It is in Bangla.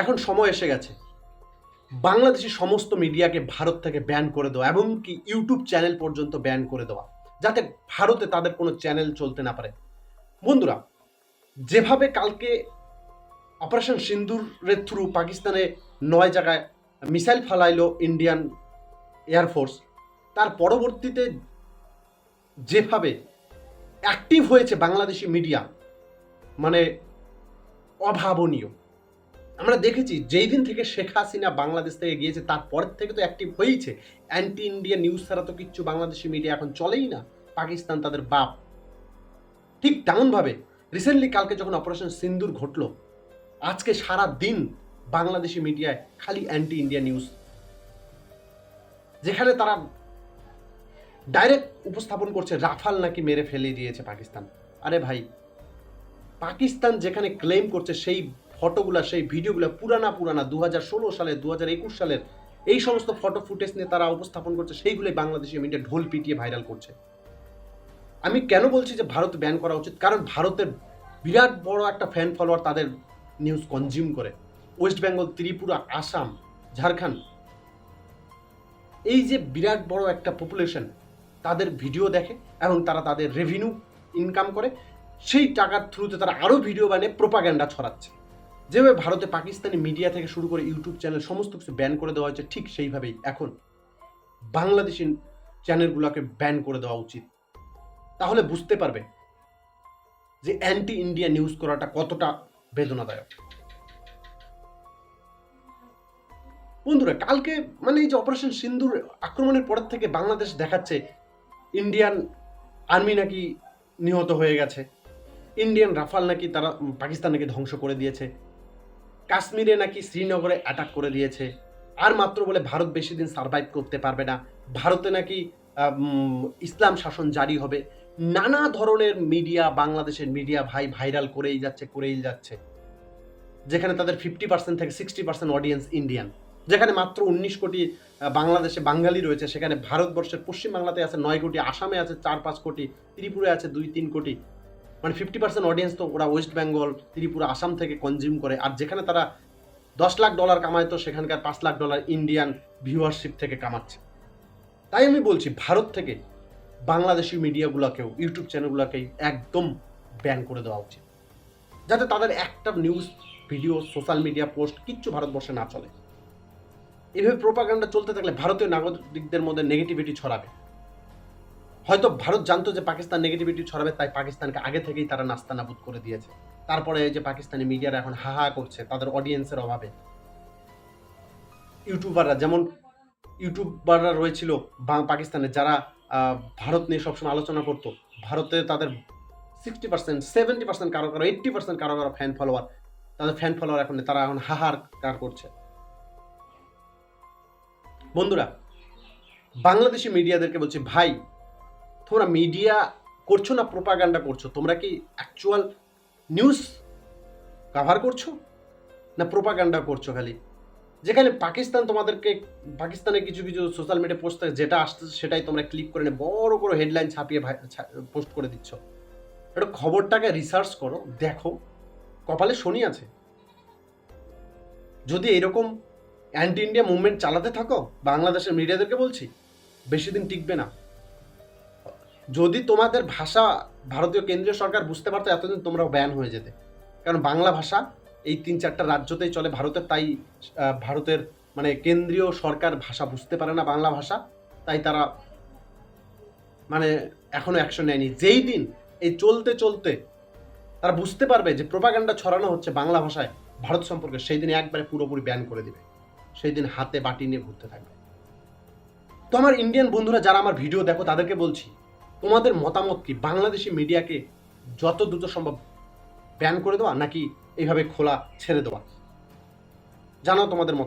এখন সময় এসে গেছে। বাংলাদেশি সমস্ত মিডিয়াকে ভারত থেকে ব্যান করে দেওয়া এবং কি ইউটিউব চ্যানেল পর্যন্ত ব্যান করে দেওয়া, যাতে ভারতে তাদের কোনো চ্যানেল চলতে না পারে। বন্ধুরা, যেভাবে কালকে অপারেশন সিন্দুরের থ্রু পাকিস্তানে নয় জায়গায় মিসাইল ফালাইলো ইন্ডিয়ান এয়ারফোর্স তার পরবর্তীতে যেভাবে অ্যাক্টিভ হয়েছে বাংলাদেশি মিডিয়া মানে অভাবনীয়। আমরা দেখেছি যেই দিন থেকে শেখ হাসিনা বাংলাদেশ থেকে গিয়েছে, তারপরের থেকে তো অ্যাক্টিভ হয়েইছে। অ্যান্টি ইন্ডিয়া নিউজ ছাড়া তো কিচ্ছু বাংলাদেশি মিডিয়া এখন চলেই না। পাকিস্তান তাদের বাপ। ঠিক তেমনভাবে রিসেন্টলি কালকে যখন অপারেশন সিন্দুর ঘটলো, আজকে সারা দিন বাংলাদেশি মিডিয়ায় খালি অ্যান্টি ইন্ডিয়া নিউজ যেখানে তারা ডাইরেক্ট উপস্থাপন করছে, রাফাল নাকি মেরে ফেলে দিয়েছে পাকিস্তান। আরে ভাই, পাকিস্তান যেখানে ক্লেম করছে, সেই ফটোগুলা, সেই ভিডিওগুলো পুরানা পুরানা দু হাজার ষোলো সালে দু হাজার একুশ সালের এই সমস্ত ফটো ফুটেজ নিয়ে তারা উপস্থাপন করছে, সেইগুলোই বাংলাদেশি মিডিয়া ঢোল পিটিয়ে ভাইরাল করছে। আমি কেন বলছি যে ভারত ব্যান করা উচিত? কারণ ভারতের বিরাট বড় একটা ফ্যান ফলোয়ার তাদের নিউজ কনজিউম করে। ওয়েস্ট বেঙ্গল ত্রিপুরা আসাম ঝাড়খণ্ড এই যে বিরাট বড় একটা পপুলেশন তাদের ভিডিও দেখে এবং তারা তাদের রেভিনিউ ইনকাম করে, সেই টাকার থ্রুতে তারা আরও ভিডিও বানিয়ে প্রোপাগ্যান্ডা ছড়াচ্ছে। যেভাবে ভারতে পাকিস্তানি মিডিয়া থেকে শুরু করে ইউটিউব চ্যানেল সমস্ত কিছু ব্যান করে দেওয়া হয়েছে, ঠিক সেইভাবেই এখন বাংলাদেশি চ্যানেলগুলোকে ব্যান করে দেওয়া উচিত। তাহলে বুঝতে পারবে যে অ্যান্টি ইন্ডিয়া নিউজ করাটা কতটা বেদনাদায়ক। বন্ধুরা, কালকে মানে এই যে অপারেশন সিন্ধুর আক্রমণের পর থেকে বাংলাদেশ দেখাচ্ছে ইন্ডিয়ান আর্মি নাকি নিহত হয়ে গেছে। ইন্ডিয়ান রাফাল নাকি তারা পাকিস্তান নাকি ধ্বংস করে দিয়েছে। কাশ্মীরে নাকি শ্রীনগরে অ্যাটাক করে দিয়েছে। আর মাত্র বলে ভারত বেশি দিন সার্ভাইভ করতে পারবে না। ভারতে নাকি ইসলাম শাসন জারি হবে। নানা ধরনের মিডিয়া বাংলাদেশের মিডিয়া ভাই ভাইরাল করেই যাচ্ছে করেই যাচ্ছে। যেখানে তাদের ফিফটি পার্সেন্ট থেকে সিক্সটি পার্সেন্ট অডিয়েন্স ইন্ডিয়ান যেখানে মাত্র উনিশ কোটি বাংলাদেশে বাঙালি রয়েছে। সেখানে ভারতবর্ষের পশ্চিম বাংলাতে আছে নয় কোটি, আসামে আছে চার পাঁচ কোটি, ত্রিপুরায় আছে দুই তিন কোটি। মানে ফিফটি পার্সেন্ট অডিয়েন্স তো ওরা ওয়েস্ট বেঙ্গল ত্রিপুরা আসাম থেকে কনজিউম করে। আর যেখানে তারা দশ লাখ ডলার কামায়, তো সেখানকার পাঁচ লাখ ডলার ইন্ডিয়ান ভিউয়ারশিপ থেকে কামাচ্ছে। তাই আমি বলছি, ভারত থেকে বাংলাদেশি মিডিয়াগুলোকেও ইউটিউব চ্যানেলগুলোকেই একদম ব্যান করে দেওয়া উচিত। যাতে তাদের একটা news video social media post কিচ্ছু ভারতবর্ষে না চলে। এভাবে প্রোপাগান্ডা চলতে থাকলে ভারতীয় নাগরিকদের মধ্যে নেগেটিভিটি ছড়াবে। হয়তো ভারত জানতো যে পাকিস্তান নেগেটিভিটি ছড়াবে, তাই পাকিস্তানকে আগে থেকেই তারা নাস্তানাবুদ করে দিয়েছে। তারপরে যে পাকিস্তানি মিডিয়ারা এখন হা হা করছে, তাদের অডিয়েন্সের অভাবে। ইউটিউবাররা যেমন ইউটিউবাররা রয়েছিল পাকিস্তানে যারা ভারত নিয়ে সবসময় আলোচনা করতো, ভারতে তাদের সিক্সটি পার্সেন্ট সেভেন্টি পার্সেন্ট কারও কারও এইট্টি পার্সেন্ট কারও কারও ফ্যান ফলোয়ার তাদের ফ্যান ফলোয়ার এখন তারা এখন হাহার কার করছে। বন্ধুরা, বাংলাদেশি মিডিয়াদেরকে বলছি, ভাই তোমরা মিডিয়া করছ না প্রোপাগান্ডা করছ? তোমরা কি অ্যাকচুয়াল নিউজ কাভার করছ? না প্রোপাগান্ডা করছ খালি? যেখানে পাকিস্তান তোমাদেরকে পাকিস্তানের কিছু কিছু সোশ্যাল মিডিয়া পোস্ট যেটা আসতেছে সেটাই তোমরা ক্লিক করে বড় করে হেডলাইন ছাপিয়ে পোস্ট করে দিচ্ছ। এটা খবরটাকে রিসার্চ করো, দেখো। কপালে শনি আছে। যদি এরকম অ্যান্টি ইন্ডিয়া মুভমেন্ট চালাতে থাকো, বাংলাদেশের মিডিয়াদেরকে বলছি, বেশি দিন টিকবে না। যদি তোমাদের ভাষা ভারতীয় কেন্দ্রীয় সরকার বুঝতে পারতো এতদিন তোমরাও ব্যান হয়ে যেতে। কারণ বাংলা ভাষা এই তিন চারটা রাজ্যতেই চলে, ভারতের তাই ভারতের মানে কেন্দ্রীয় সরকার ভাষা বুঝতে পারে না বাংলা ভাষা, তাই তারা মানে এখনও অ্যাকশন নেয়নি। যেই দিন এই চলতে চলতে তারা বুঝতে পারবে যে প্রোপাগান্ডা ছড়ানো হচ্ছে বাংলা ভাষায় ভারত সম্পর্কে, সেই দিন একবারে পুরোপুরি ব্যান করে দিবে। সেই দিন হাতে বাটি নিয়ে ঘুরতে থাকবে। তো আমার ইন্ডিয়ান বন্ধুরা, যারা আমার ভিডিও দেখো, তাদেরকে বলছি তোমাদের মতামত কি? বাংলাদেশি মিডিয়াকে যত দ্রুত সম্ভব ব্যান করে দেওয়া নাকি এইভাবে খোলা ছেড়ে দেওয়া? জানাও তোমাদের মত